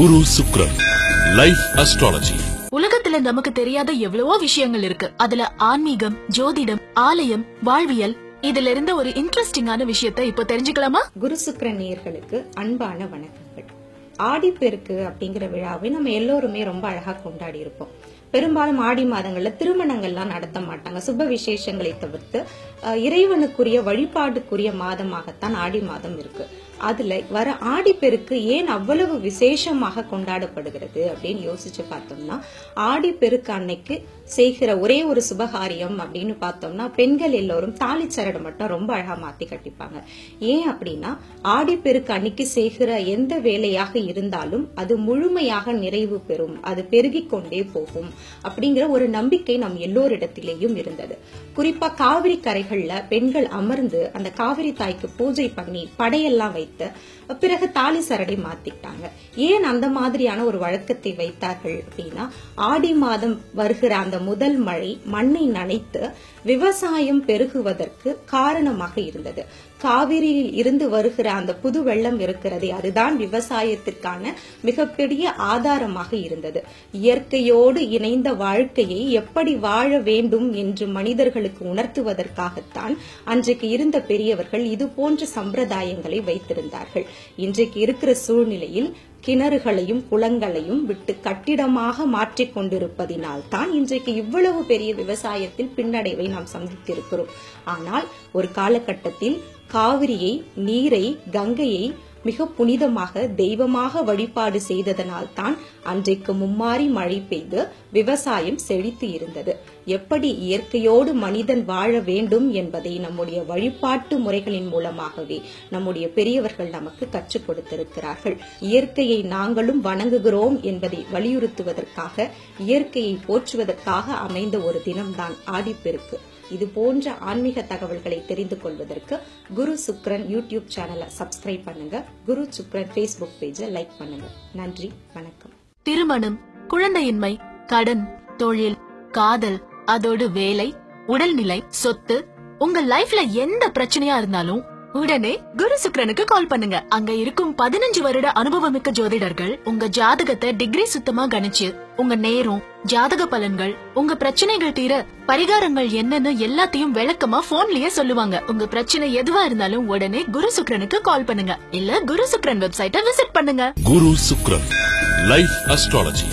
குரு சுக்ரன் life astrology உலகத்துல நமக்கு தெரியாத எவ்வளவோ விஷயங்கள் இருக்கு. அதுல ஆன்மீகம் ஜோதிடம் ஆலயம் வாழ்வியல் இதுல இருந்த ஒரு இன்ட்ரெஸ்டிங்கான விஷயத்தை இப்போ தெரிஞ்சுக்கலாமா? குரு சுக்கிர நேயர்களுக்கு அன்பான வணக்கங்கள். ஆடிப்பெருக்கு அப்படிங்கிற விழாவை நம்ம எல்லோருமே ரொம்ப அழகா கொண்டாடி இருப்போம் பெரும்பாலும் ஆடி மாதங்கள்ல திருமணங்கள்லாம் நடத்த மாட்டாங்க. சுப விசேஷங்களை தவிர்த்து இறைவனுக்குரிய வழிபாடுக்குரிய மாதமாகத்தான் ஆடி மாதம் இருக்கு. அதுல வர ஆடிப்பெருக்கு ஏன் அவ்வளவு விசேஷமாக கொண்டாடப்படுகிறது அப்படின்னு யோசிச்சு பார்த்தோம்னா ஆடிப்பெருக்கு அன்னைக்கு செய்கிற ஒரே ஒரு சுபகாரியம் அப்படின்னு பார்த்தோம்னா பெண்கள் எல்லோரும் தாலி சரடு மட்டும் ரொம்ப அழகா மாத்தி கட்டிப்பாங்க. ஏன் அப்படின்னா ஆடிப்பெருக்கு அன்னைக்கு செய்கிற எந்த வேலையாக இருந்தாலும் அது முழுமையாக நிறைவு பெறும். அது பெருகிக் கொண்டே போகும் அப்படிங்கிற ஒரு நம்பிக்கை நம் எல்லோரிடத்திலேயும் இருந்தது. குறிப்பா காவிரி கரைகள்ல பெண்கள் அமர்ந்து அந்த காவிரி தாய்க்கு பூஜை பண்ணி படையெல்லாம் வைத்து பிறகு தாலி சரடை மாத்திட்டாங்க ஏன் அந்த மாதிரியான ஒரு வழக்கத்தை வைத்தார்கள் அப்படின்னா ஆடி மாதம் வருகிற அந்த முதல் மழை மண்ணை நனைத்து விவசாயம் பெருகுவதற்கு காரணமாக இருந்தது. காவிரியில் இருந்து வருகிற அந்த புது வெள்ளம் இருக்கிறதே அதுதான் விவசாயத்திற்கான மிகப்பெரிய ஆதாரமாக இருந்தது. இயற்கையோடு இணைந்த வாழ்க்கையை எப்படி வாழ வேண்டும் என்று மனிதர்களுக்கு உணர்த்துவதற்காகத்தான் அன்றைக்கு இருந்த பெரியவர்கள் இது போன்ற சம்பிரதாயங்களை வைத்திருந்தார்கள். இன்றைக்கு இருக்கிற சூழ்நிலையில் கிணறுகளையும் குளங்களையும் விட்டு கட்டிடமாக மாற்றிக் கொண்டிருப்பதினால் தான் இன்றைக்கு இவ்வளவு பெரிய விவசாயத்தில் பின்னடைவை நாம் சந்தித்திருக்கிறோம். ஆனால் ஒரு காலகட்டத்தில் காவிரியை நீரை கங்கையை மிக புனிதமாக தெய்வமாக வழிபாடு செய்ததனால் தான் அன்றைக்கு மும்மாறி மழை பெய்து விவசாயம் செழித்து இருந்தது. எப்படி இயற்கையோடு மனிதன் வாழ வேண்டும் என்பதை நம்முடைய வழிபாட்டு முறைகளின் மூலமாகவே நம்முடைய பெரியவர்கள் நமக்கு கற்றுக் கொடுத்திருக்கிறார்கள். இயற்கையை நாங்களும் வணங்குகிறோம் என்பதை வலியுறுத்துவதற்காக இயற்கையை போற்றுவதற்காக அமைந்த ஒரு தினம்தான் ஆடிப்பெருக்கு. இது போன்ற ஆன்மீக தகவல்களை தெரிந்து கொள்வதற்கு குரு சுக்ரன் யூடியூப் சேனலை சப்ஸ்கிரைப் பண்ணுங்க. குரு சுக்ரன் பேஸ்புக் பேஜை லைக் பண்ணுங்க. நன்றி வணக்கம். திருமணம் குழந்தையின்மை கடன் தொழில் காதல் அதோடு வேலை உடல்நிலை சொத்து. உங்க லைஃப்ல எந்த பிரச்சனையா இருந்தாலும் உடனே குரு சுக்ரனுக்கு கால் பண்ணுங்க. அங்க இருக்கும் பதினஞ்சு வருட அனுபவமிக்க ஜோதிடர்கள் உங்க ஜாதகத்தை டிகிரி சுத்தமா கணிச்சு உங்க நேரம் ஜாதக பலன்கள் உங்க பிரச்சனைகள் தீர பரிகாரங்கள் என்னன்னு எல்லாத்தையும் விளக்கமா போன்லயே சொல்லுவாங்க. உங்க பிரச்சனை எதுவா இருந்தாலும் உடனே குரு சுக்ரனுக்கு கால் பண்ணுங்க. இல்ல குரு சுக்ரன் வெப்சைட்டை விசிட் பண்ணுங்க. குரு சுக்ரன் லைஃப் அஸ்ட்ராலஜி